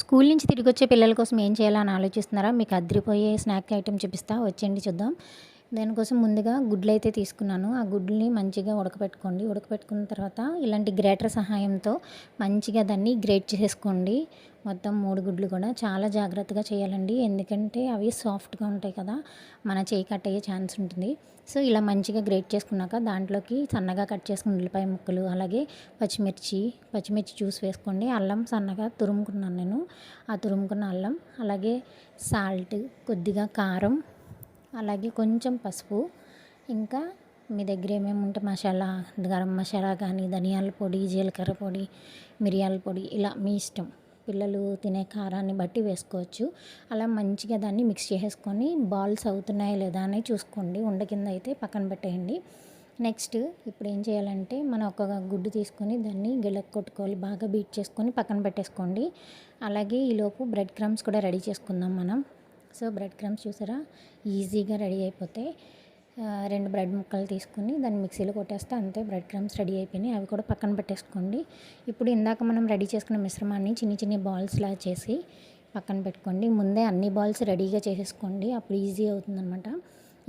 School నుంచి తిరిగి వచ్చే పిల్లల కోసం ఏం చేయాలని ఆలోచిస్తున్నారా? మీకు అదిరిపోయే స్నాక్ ఐటెం చూపిస్తా వచ్చేయండి చూద్దాం. దానికోసం ముందుగా గుడ్లు అయితే తీసుకున్నాను. ఆ గుడ్లని మంచిగా ఉడకపెట్టుకోండి. ఉడకపెట్టుకున్న తర్వాత ఇలాంటి గ్రేటర్ సహాయంతో మంచిగా దాన్ని గ్రేట్ చేసుకోండి. మొత్తం మూడు గుడ్లు కూడా చాలా జాగ్రత్తగా చేయాలండి. ఎందుకంటే అవి సాఫ్ట్గా ఉంటాయి కదా మన చేయి కట్ అయ్యే ఛాన్స్ ఉంటుంది. సో ఇలా మంచిగా గ్రేట్ చేసుకున్నాక దాంట్లోకి సన్నగా కట్ చేసుకున్న ఉల్లిపాయ ముక్కలు అలాగే పచ్చిమిర్చి పచ్చిమిర్చి జ్యూస్ వేసుకోండి. అల్లం సన్నగా తురుముకున్నాను నేను. ఆ తురుముకున్న అల్లం అలాగే సాల్ట్ కొద్దిగా కారం అలాగే కొంచెం పసుపు. ఇంకా మీ దగ్గర ఏమేమి ఉంటే మసాలా గరం మసాలా కానీ ధనియాల పొడి జీలకర్ర పొడి మిరియాల పొడి ఇలా మీ ఇష్టం. పిల్లలు తినే కారాన్ని బట్టి వేసుకోవచ్చు. అలా మంచిగా దాన్ని మిక్స్ చేసుకొని బాల్స్ అవుతున్నాయా లేదా అని చూసుకోండి. ఉండ కింద అయితే పక్కన పెట్టేయండి. నెక్స్ట్ ఇప్పుడు ఏం చేయాలంటే మనం ఒక గుడ్డు తీసుకొని దాన్ని గిళ్ళకు కొట్టుకోవాలి. బాగా బీట్ చేసుకొని పక్కన పెట్టేసుకోండి. అలాగే ఈలోపు బ్రెడ్ క్రమ్స్ కూడా రెడీ చేసుకుందాం మనం. సో బ్రెడ్ క్రమ్స్ చూసారా? ఈజీగా రెడీ అయిపోతాయి రెండు బ్రెడ్ ముక్కలు తీసుకుని దాన్ని మిక్సీలో కొట్టేస్తే అంతే బ్రెడ్ క్రమ్స్ రెడీ అయిపోయినాయి. అవి కూడా పక్కన పెట్టేసుకోండి. ఇప్పుడు ఇందాక మనం రెడీ చేసుకున్న మిశ్రమాన్ని చిన్ని చిన్ని బాల్స్లా చేసి పక్కన పెట్టుకోండి. ముందే అన్ని బాల్స్ రెడీగా చేసేసుకోండి. అప్పుడు ఈజీ అవుతుందన్నమాట.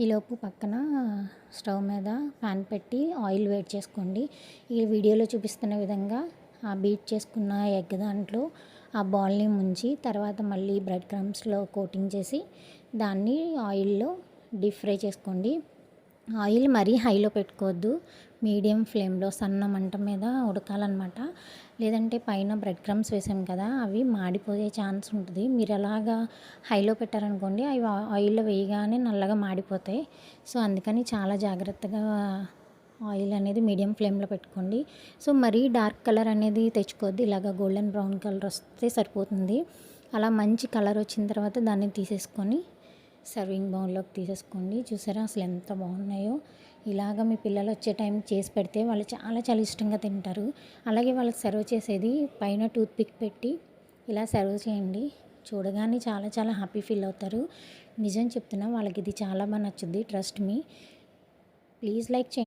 ఈలోపు పక్కన స్టవ్ మీద ప్యాన్ పెట్టి ఆయిల్ వేడి చేసుకోండి. ఈ వీడియోలో చూపిస్తున్న విధంగా ఆ బీట్ చేసుకున్న ఎగ్ దాంట్లో ఆ బాల్ని ముంచి తర్వాత మళ్ళీ బ్రెడ్ క్రమ్స్లో కోటింగ్ చేసి దాన్ని ఆయిల్లో డీప్ ఫ్రై చేసుకోండి. ఆయిల్ మరీ హైలో పెట్టుకోవద్దు. మీడియం ఫ్లేమ్లో సన్న మంట మీద ఉడకాలన్నమాట. లేదంటే పైన బ్రెడ్ క్రమ్స్ వేసాం కదా అవి మాడిపోయే ఛాన్స్ ఉంటుంది. మీరు అలాగా హైలో పెట్టారనుకోండి అవి ఆయిల్లో వేయగానే నల్లగా మాడిపోతాయి. సో అందుకని చాలా జాగ్రత్తగా ఆయిల్ అనేది మీడియం ఫ్లేమ్లో పెట్టుకోండి. సో మరీ డార్క్ కలర్ అనేది తెచ్చుకోవద్దు. ఇలాగ గోల్డెన్ బ్రౌన్ కలర్ వస్తే సరిపోతుంది. అలా మంచి కలర్ వచ్చిన తర్వాత దాన్ని తీసేసుకొని సర్వింగ్ బౌల్లోకి తీసేసుకోండి. చూసారా అసలు ఎంత బాగున్నాయో. ఇలాగ మీ పిల్లలు వచ్చే టైం చేసి పెడితే వాళ్ళు చాలా చాలా ఇష్టంగా తింటారు. అలాగే వాళ్ళకి సర్వ్ చేసేది పైన టూత్ పిక్ పెట్టి ఇలా సర్వ్ చేయండి. చూడగానే చాలా చాలా హ్యాపీ ఫీల్ అవుతారు. నిజం చెప్తున్నా వాళ్ళకి ఇది చాలా బాగా నచ్చుద్ది. Trust me. ప్లీజ్ లైక్ చేయండి.